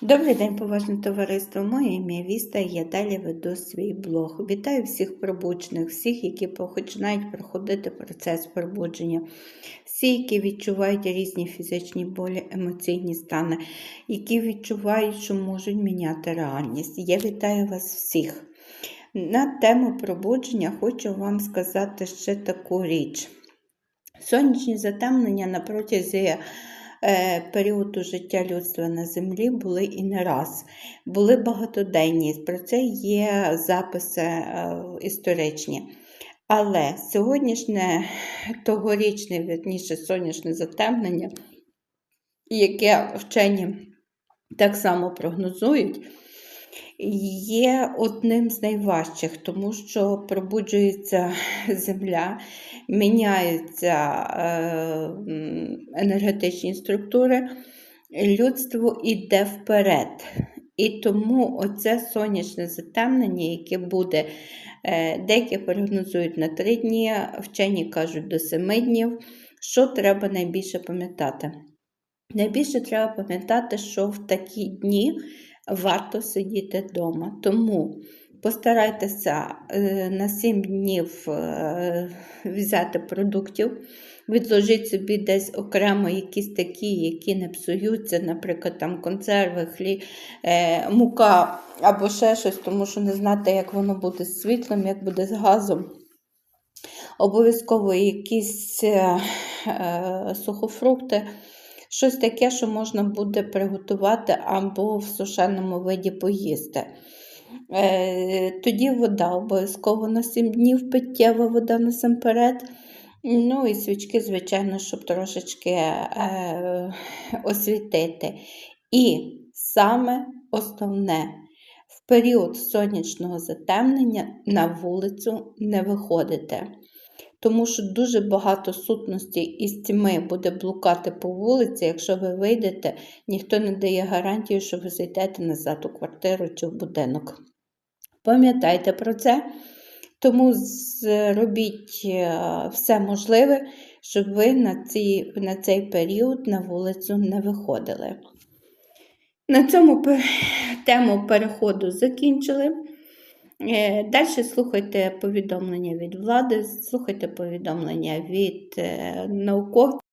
Добрий день, поважне товариство. Моє ім'я Віста, я далі веду свій блог. Вітаю всіх пробуджених, всіх, які починають проходити процес пробудження, всі, які відчувають різні фізичні болі, емоційні стани, які відчувають, що можуть міняти реальність. Я вітаю вас всіх. На тему пробудження хочу вам сказати ще таку річ. Сонячні затемнення на протязі періоду життя людства на землі були і не раз. Були багатоденні. Про це є записи е, історичні. Але сьогоднішнє тогорічне, вірніше, сонячне затемнення, яке вчені так само прогнозують, є одним з найважчих, тому що пробуджується земля, міняються е, енергетичні структури, людство йде вперед. І тому оце сонячне затемнення, яке буде, е, деякі прогнозують на 3 дні, вчені кажуть до 7 днів. Що треба найбільше пам'ятати? Найбільше треба пам'ятати, що в такі дні варто сидіти вдома. Тому постарайтеся е, на 7 днів е, взяти продуктів, відложіть собі десь окремо якісь такі, які не псуються, наприклад, там консерви, хліб, е, мука або ще щось, тому що не знати, як воно буде з світлом, як буде з газом. Обов'язково якісь сухофрукти, щось таке, що можна буде приготувати або в сушеному виді поїсти. Е, тоді вода обов'язково на 7 днів, питтєва вода насамперед. Ну і свічки, звичайно, щоб трошечки е, освітити. І саме основне, в період сонячного затемнення на вулицю не виходите. Тому що дуже багато сутностей із тьми буде блукати по вулиці. Якщо ви вийдете, ніхто не дає гарантію, що ви зайдете назад у квартиру чи в будинок. Пам'ятайте про це, тому зробіть е, все можливе, щоб ви на, ці, на цей період на вулицю не виходили. На цьому тему переходу закінчили. Е, Далі слухайте повідомлення від влади, слухайте повідомлення від е, науковців.